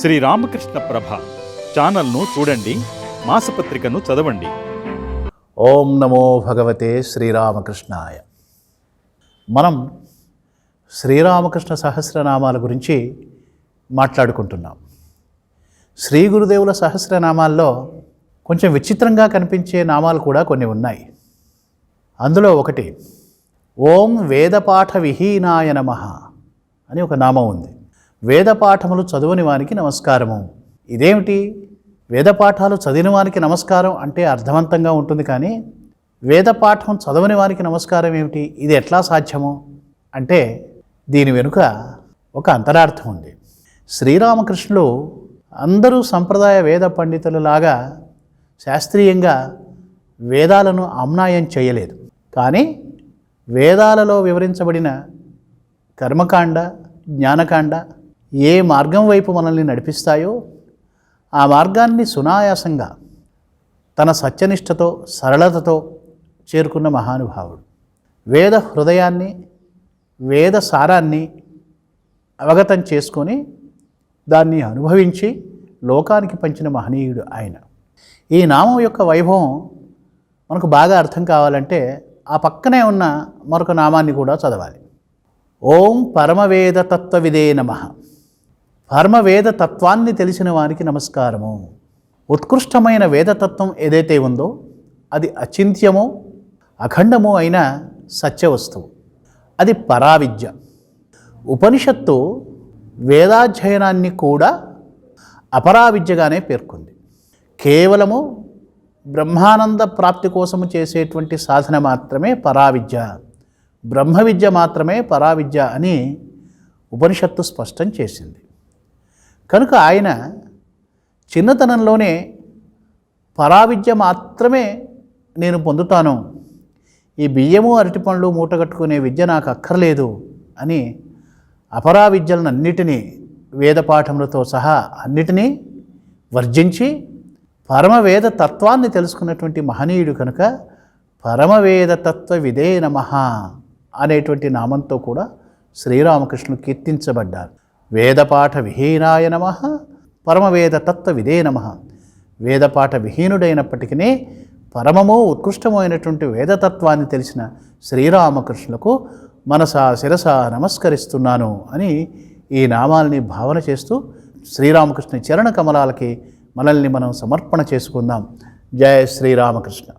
శ్రీ రామకృష్ణ ప్రభ ఛానల్ను చూడండి మాసపత్రికను చదవండి. ఓం నమో భగవతే శ్రీరామకృష్ణాయ. మనం శ్రీరామకృష్ణ సహస్రనామాల గురించి మాట్లాడుకుంటున్నాం. శ్రీ గురుదేవుల సహస్రనామాల్లో కొంచెం విచిత్రంగా కనిపించే నామాలు కూడా కొన్ని ఉన్నాయి. అందులో ఒకటి ఓం వేదపాఠ విహీనాయ నమ అని ఒక నామం ఉంది. వేదపాఠములు చదువని వానికి నమస్కారము. ఇదేమిటి? వేదపాఠాలు చదివిన వానికి నమస్కారం అంటే అర్థవంతంగా ఉంటుంది కానీ వేదపాఠం చదవని వారికి నమస్కారం ఏమిటి? ఇది ఎట్లా సాధ్యము? అంటే దీని వెనుక ఒక అంతరార్థం ఉంది. శ్రీరామకృష్ణులు అందరూ సంప్రదాయ వేద పండితులలాగా శాస్త్రీయంగా వేదాలను అమ్నాయం చేయలేదు. కానీ వేదాలలో వివరించబడిన కర్మకాండ జ్ఞానకాండ ఏ మార్గం వైపు మనల్ని నడిపిస్తాయో ఆ మార్గాన్ని సునాయాసంగా తన సత్యనిష్టతో సరళతతో చేరుకున్న మహానుభావుడు. వేద హృదయాన్ని వేద సారాన్ని అవగతం చేసుకొని దాన్ని అనుభవించి లోకానికి పంచిన మహనీయుడు ఆయన. ఈ నామం యొక్క వైభవం మనకు బాగా అర్థం కావాలంటే ఆ పక్కనే ఉన్న మరొక నామాన్ని కూడా చదవాలి. ఓం పరమవేద తత్వవిదే నమ. పరమవేద తత్వాన్ని తెలిసిన వారికి నమస్కారము. ఉత్కృష్టమైన వేదతత్వం ఏదైతే ఉందో అది అచింత్యమో అఖండమో అయిన సత్యవస్తువు. అది పరావిద్య. ఉపనిషత్తు వేదాధ్యయనాన్ని కూడా అపరావిద్యగానే పేర్కొంది. కేవలము బ్రహ్మానంద ప్రాప్తి కోసము చేసేటువంటి సాధన మాత్రమే పరావిద్య. బ్రహ్మ విద్య మాత్రమే పరావిద్య అని ఉపనిషత్తు స్పష్టం చేసింది. కనుక ఆయన చిన్నతనంలోనే పరావిద్య మాత్రమే నేను పొందుతాను. ఈ బియ్యము అరటిపండ్లు మూటగట్టుకునే విద్య నాకు అక్కర్లేదు అని అపరా అన్నిటినీ వేదపాఠములతో సహా అన్నిటినీ వర్జించి పరమవేద తత్వాన్ని తెలుసుకున్నటువంటి మహనీయుడు కనుక పరమవేద తత్వ విదే నమ అనేటువంటి నామంతో కూడా శ్రీరామకృష్ణులు కీర్తించబడ్డారు. వేదపాఠ విహీనాయ నమ. పరమవేద తత్వ విదే నమ. వేదపాఠ విహీనుడైనప్పటికీ పరమము ఉత్కృష్టమైనటువంటి వేదతత్వాన్ని తెలిసిన శ్రీరామకృష్ణులకు మనసా శిరస నమస్కరిస్తున్నాను అని ఈ నామాల్ని భావన చేస్తూ శ్రీరామకృష్ణ చరణ కమలాలకి మనల్ని మనం సమర్పణ చేసుకుందాం. జయ శ్రీరామకృష్ణ.